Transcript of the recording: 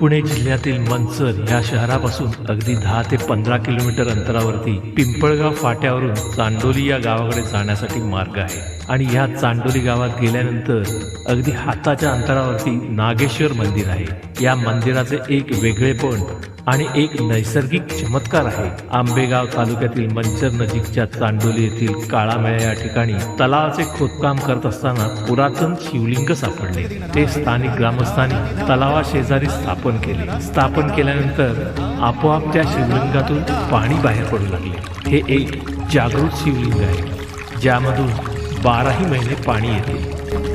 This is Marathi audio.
पुणे जिल्ह्यातील मनसर ह्या शहरापासून अगदी दहा ते पंधरा किलोमीटर अंतरावरती पिंपळगाव फाट्यावरून चांडोली या गावाकडे जाण्यासाठी मार्ग आहे. आणि ह्या चांडोली गावात गेल्यानंतर अगदी हाताच्या अंतरावरती नागेश्वर मंदिर आहे. या मंदिराचे एक वेगळेपण आणि एक नैसर्गिक चमत्कार आहे. आंबेगाव तालुक्यातील मंचर नजीकच्या चांडोली येथील काळामेळ्या या ठिकाणी तलावाचे खोदकाम करत असताना पुरातन शिवलिंग सापडले. ते स्थानिक ग्रामस्थांनी तलावा शेजारी स्थापन केले. स्थापन केल्यानंतर आपोआप त्या शिवलिंगातून पाणी बाहेर पडू लागले. हे एक जागृत शिवलिंग आहे ज्यामधून बाराही महिने पाणी येते.